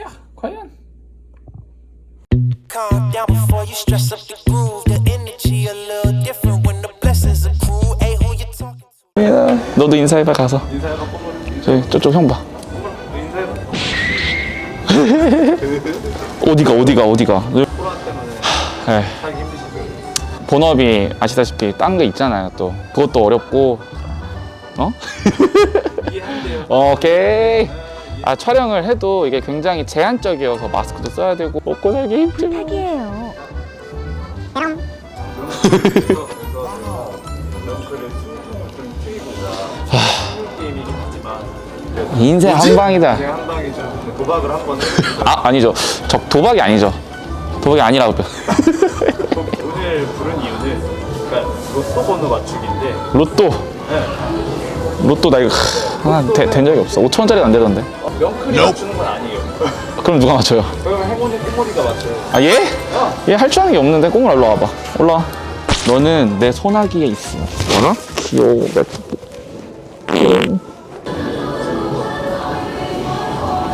자기야 과연 Calm down before you stress up the groove. The energy a little different when the blessings accrue. Hey, who you talking to? 너도 인사해봐 가서 인사해봐 저기 저쪽 형 봐. 인사해봐 어디가 어디가 어디가. 코로나 때문에 에 살기 힘드시죠? 본업이 아시다시피 딴 게 있잖아요 또 그것도 어렵고 어? 이해한대요 오케이 아 촬영을 해도 이게 굉장히 제한적이어서 마스크도 써야 되고 먹고 살기 힘들어 게임이긴 하지만 인생 한 방이다. 한좀 도박을 한번 해보자 아 아니죠. 저 도박이 아니죠. 도박이 아니라고 오늘 부른 이유는 그러니까 로또 번호 맞추기인데. 로또. 로또 나 이거 하나 되- 된 적이 없어. 5천 원짜리도 안 되던데. 어, 명클이 맞추는 건 아니에요. 그럼 누가 맞춰요? 그러면 행운의 꼬머리가 맞춰요. 아 얘? 얘 할 줄 아는 게 없는데 꼬물 일로 와봐. 올라와. 너는 내 소나기에 있어. 알아? 귀여워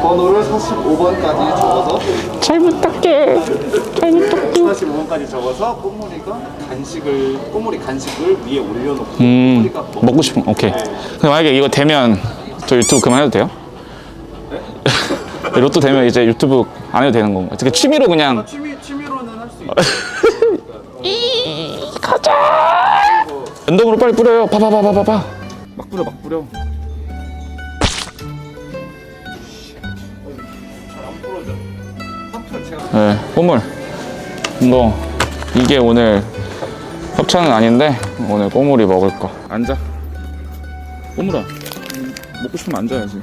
번호를 45번까지 적어서 잘 부탁해. 잘 부탁해. 45번까지 적어서 꼬물이가 간식을 꼬물이 간식을 위에 올려놓고 음 꼬물이가 먹고 싶은 오케이. 네. 근데 만약에 이거 되면 저 유튜브 그만해도 돼요? 로또 되면 이제 유튜브 안 해도 되는 건가? 어떻게 취미로 그냥 취미 취미로는 할 수 있어. 가자! 연동으로 빨리 뿌려요. 봐봐봐봐봐봐. 막 뿌려 막 뿌려. 네 꼬물. 이거 이게 오늘 협찬은 아닌데 오늘 꼬물이 먹을 거. 앉아. 꼬물아. 먹고 싶으면 앉아야지.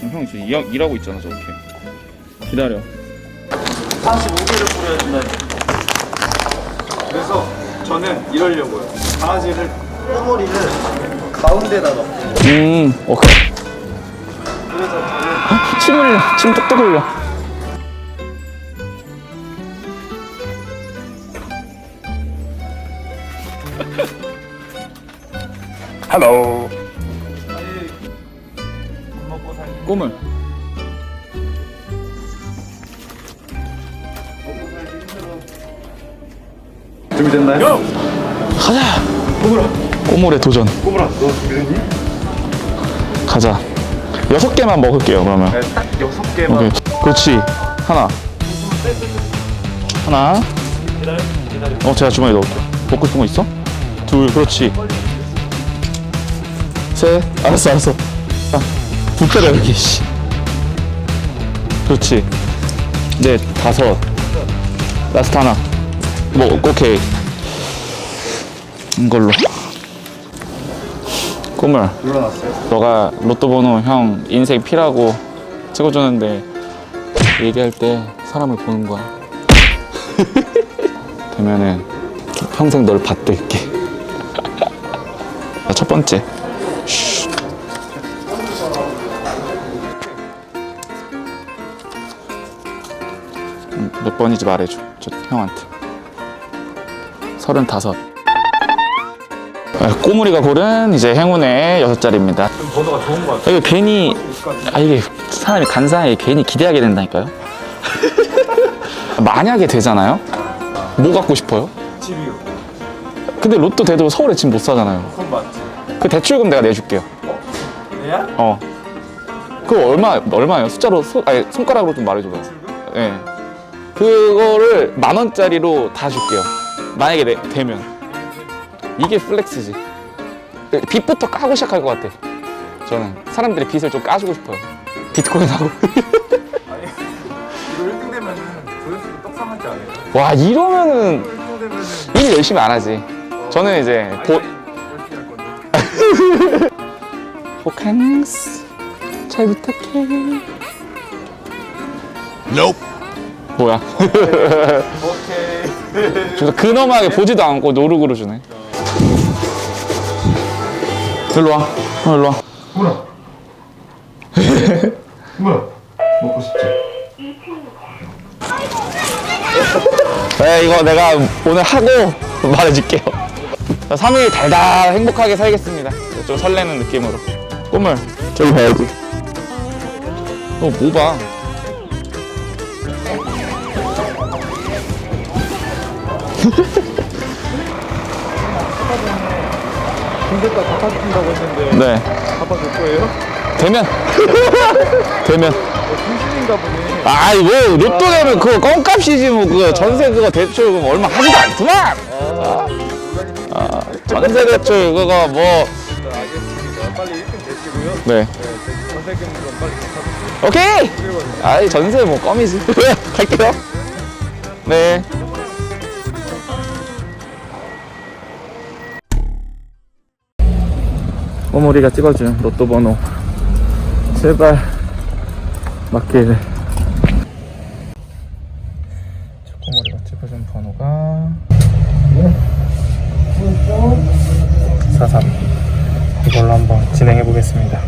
형 지금 일, 일하고 있잖아 저렇게 기다려. 45개를 뿌려야 된다니. 그래서 저는 이러려고요. 강아지를 꼬물이를 가운데다 넣고. 음 오케이. 그래서 저는 침 흘려 침 뚝뚝 흘려. 아니 밥 먹고 살기 꼬 준비됐나요? 가자! 꼬물아, 꼬물의 도전. 꼬물아, 너 준비됐니? 가자. 여섯 개만 먹을게요 그러면. 네, 딱 여섯 개만. 오케이. 그렇지. 하나. 하나. 어 제가 주머니에 넣을게요 먹고 싶은 거 있어? 둘 그렇지. 셋. 알았어 알았어. 아, 불 때려 여기 씨. 그렇지. 넷 다섯. 라스트 하나 뭐 오케이 이걸로 꿈을 눌러놨어요? 너가 로또 번호 형 인생 피라고 찍어주는데 얘기할 때 사람을 보는 거야. 되면은 평생 널 받들게. 자, 첫 번째. 쉿. 음, 몇 번인지 말해줘. 저 형한테. 서른다섯. 아, 꼬물이가 고른 이제 행운의 여섯 자리입니다. 좀 번호가 좋은 것 같아. 이게 괜히 아 이게 사람이 간사하게 괜히 기대하게 된다니까요. 만약에 되잖아요. 뭐 갖고 싶어요? 집이요. 근데 로또 돼도 서울에 집 못 사잖아요. 그건 맞지. 그 대출금 내가 내줄게요. 내야? 어. 그거 얼마 얼마예요? 숫자로 소, 아니 손가락으로 좀 말해줘봐요. 예. 네. 그거를 만 원짜리로 다 줄게요. 만약에 내, 되면 이게 플렉스지. 빚부터 까고 시작할 것 같아. 저는 사람들이 빚을 좀 까주고 싶어요. 비트코인 하고. 아니, 이거 1등 되면은 조회수도 떡상하지 않아요? 와 이러면은 1등 되면은 일 열심히 안 하지. 저는 이제 보 열심히 할 건데. 호캉스 잘 부탁해. 뭐야? 오케이. 그래서 근엄하게 보지도 않고 노르그로 주네. 일로 와. 어, 일로 와. 뭐야? 뭐야? 먹고 싶지? 네, 이거 내가 오늘 하고 말해줄게요. 3일 달달 행복하게 살겠습니다. 좀 설레는 느낌으로. 꿈을 저기 봐야지. 어, 뭐 봐. 군대가 갚아준다고 했는데 네. 갚아줄 거예요? 되면. 되면. 중심인가 보네. 아이 뭐 로또 되면 그거 껌값이지 뭐 그거 전세 그거 대출 그거 얼마 하지도 않구만. 아, 전세 대출 그거 뭐 알겠습니다. 빨리 1등 되시고요. 네. 네, 전세금 좀 빨리 갚아주세요. 오케이. 그리고 아이 전세 뭐 껌이지. 갈게요. 네. 꼬물이가 찍어준 로또 번호. 제발 맞기를 꼬물이가 찍어준 번호가 43 이걸로 한번 진행해 보겠습니다.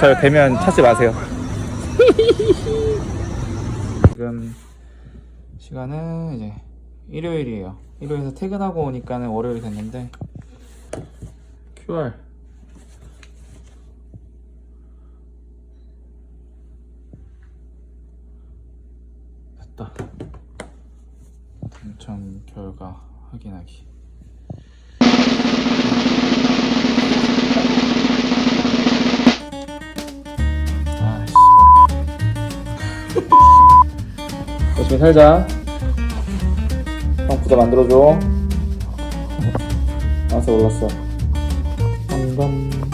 저 되면 찾지 마세요. 지금 시간은 이제 일요일이에요. 일요일에서 퇴근하고 오니까는 월요일이 됐는데 QR 됐다. 당첨 결과 확인하기. 아 열심히 살자. 형 부자 만들어줘. 알았어 올랐어 Bye.